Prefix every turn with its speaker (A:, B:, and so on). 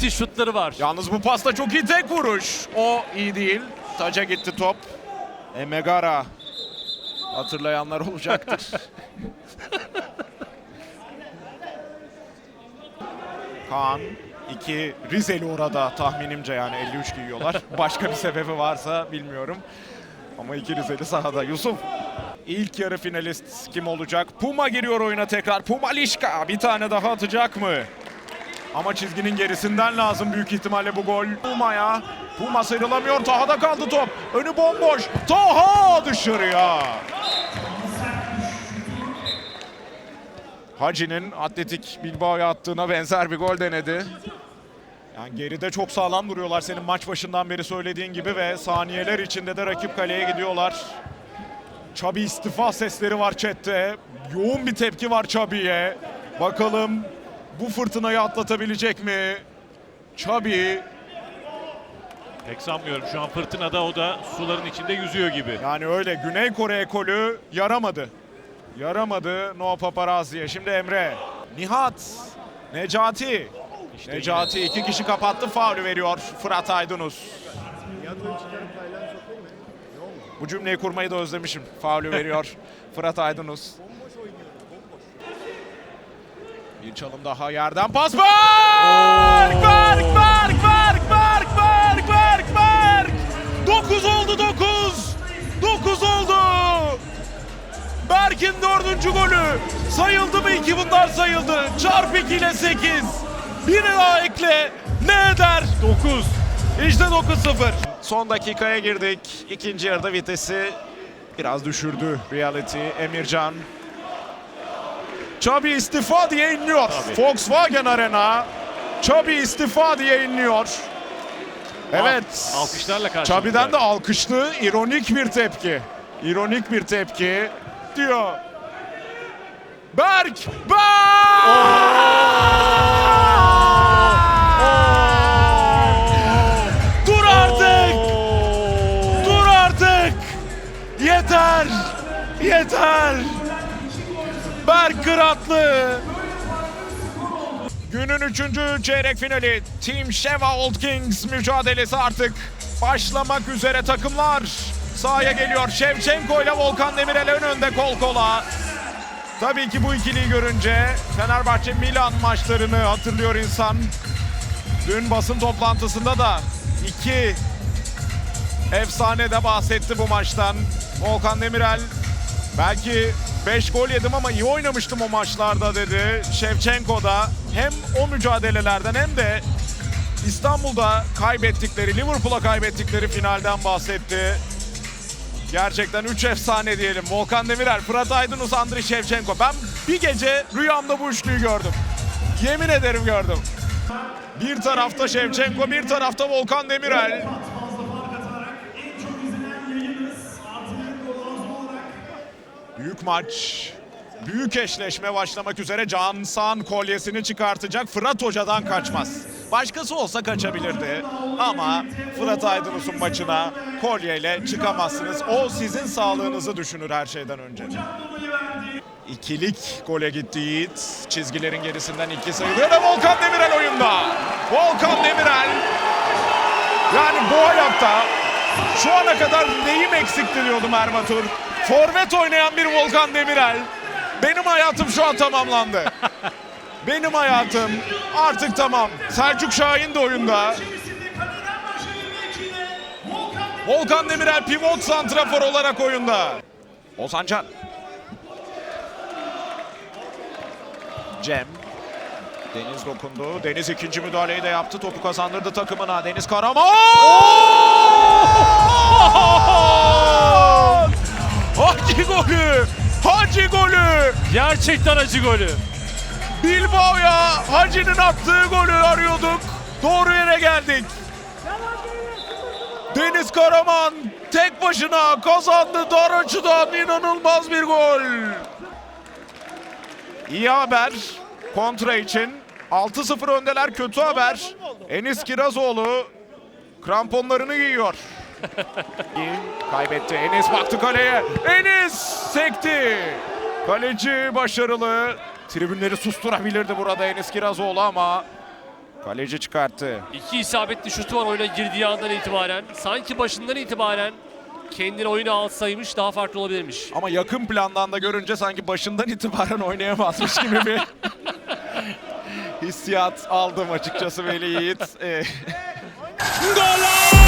A: müthiş şutları var.
B: Yalnız bu pasta çok iyi tek vuruş. O iyi değil. Taca gitti top. Emegara. Hatırlayanlar olacaktır. Kaan. iki Rizeli orada tahminimce yani 53 giyiyorlar. Başka bir sebebi varsa bilmiyorum. Ama iki Rizeli sahada. Yusuf. İlk yarı finalist kim olacak? Puma giriyor oyuna tekrar. Puma Lişka bir tane daha atacak mı? Ama çizginin gerisinden lazım büyük ihtimalle bu gol. Puma'ya. Puma sıyrılamıyor. Taha'da kaldı top. Önü bomboş. Taha dışarıya. Hacı'nin Atletik Bilbao'ya attığına benzer bir gol denedi. Yani geride çok sağlam duruyorlar senin maç başından beri söylediğin gibi ve saniyeler içinde de rakip kaleye gidiyorlar. Çabi istifa sesleri var chatte. Yoğun bir tepki var Çabi'ye. Bakalım bu fırtınayı atlatabilecek mi? Çabi
C: Pek sanmıyorum şu an fırtınada o da suların içinde yüzüyor gibi.
B: yani öyle Güney Kore ekolü yaramadı. Yaramadı Noah Paparazzi'ye. Şimdi Emre. Nihat. Necati.
C: İşte
B: Necati iki kişi kapattı faulü veriyor Fırat Aydınus. Bu cümleyi kurmayı da özlemişim. Faulü veriyor Fırat Aydınus. Bir çalım daha yerden pas. Berk! Berk! Berk! Berk! Berk! Berk! Berk! Berk! 9 oldu 9! 9 oldu! Berk'in dördüncü golü. Sayıldı mı iki bunlar sayıldı. Çarp 2 ile 8. Bir daha ekle. Ne eder?
C: 9.
B: İşte 9-0. Son dakikaya girdik. İkinci yarıda vitesi biraz düşürdü Reality. Emircan. Çabi istifa diye inliyor.
C: Tabii.
B: Volkswagen Arena. Çabi istifa diye inliyor. Evet.
C: Alkışlarla karşıladılar.
B: Çabi'den de alkışlı, ironik bir tepki. İronik bir tepki diyor. Berk! Berk! Dur artık! Dur artık! Yeter! Yeter! Berk Kıratlı! Günün üçüncü çeyrek finali Team Sheva Old Kings mücadelesi artık başlamak üzere takımlar sahaya geliyor. Şevçenko ile Volkan Demirel ön önde kol kola. Tabii ki bu ikiliyi görünce Fenerbahçe Milan maçlarını hatırlıyor insan. Dün basın toplantısında da iki efsane de bahsetti bu maçtan. Volkan Demirel belki 5 gol yedim ama iyi oynamıştım o maçlarda dedi. Şevçenko da hem o mücadelelerden hem de İstanbul'da kaybettikleri, Liverpool'a kaybettikleri finalden bahsetti. Gerçekten 3 efsane diyelim. Volkan Demirel, Fırat Aydınus, Andriy Şevçenko. Ben bir gece rüyamda bu üçlüyü gördüm. Yemin ederim gördüm. Bir tarafta Şevçenko, bir tarafta Volkan Demirel. Büyük maç, büyük eşleşme başlamak üzere Cansan kolyesini çıkartacak. Fırat Hoca'dan kaçmaz. Başkası olsa kaçabilirdi. Ama Fırat Aydınus'un maçına kolyeyle çıkamazsınız. O sizin sağlığınızı düşünür her şeyden önce. İkilik gole gitti Yiğit. Çizgilerin gerisinden iki sayılıyor ve Volkan Demirel oyunda. Volkan Demirel. Yani bu hayatta şu ana kadar neyim eksikti diyordum Ermatur. Forvet oynayan bir Volkan Demirel. Benim hayatım şu an tamamlandı. Benim hayatım artık tamam. Selçuk Şahin de oyunda. Volkan Demirel pivot santrafor olarak oyunda. Ozan Can. Cem. Deniz dokundu. Deniz ikinci müdahaleyi de yaptı. Topu kazandırdı takımına. Deniz Karaman. Hacı golü. Hacı golü.
A: Gerçekten acı golü.
B: Bilbao'ya Hacı'nın attığı golü arıyorduk. Doğru yere geldik. Deniz Karaman tek başına kazandı dar açıdan inanılmaz bir gol. İyi haber kontra için. 6-0 öndeler kötü haber. Enis Kirazoğlu kramponlarını giyiyor. Kaybetti. Enis baktı kaleye. Enis sekti. Kaleci başarılı. Tribünleri susturabilirdi burada Enis Kirazoğlu ama Kaleci çıkarttı.
A: İki isabetli şutu var oyuna girdiği andan itibaren. Sanki başından itibaren kendini oyuna alsaymış daha farklı olabilirmiş.
B: Ama yakın plandan da görünce sanki başından itibaren oynayamazmış gibi bir hissiyat aldım açıkçası Veli Yiğit. Ee, Gol!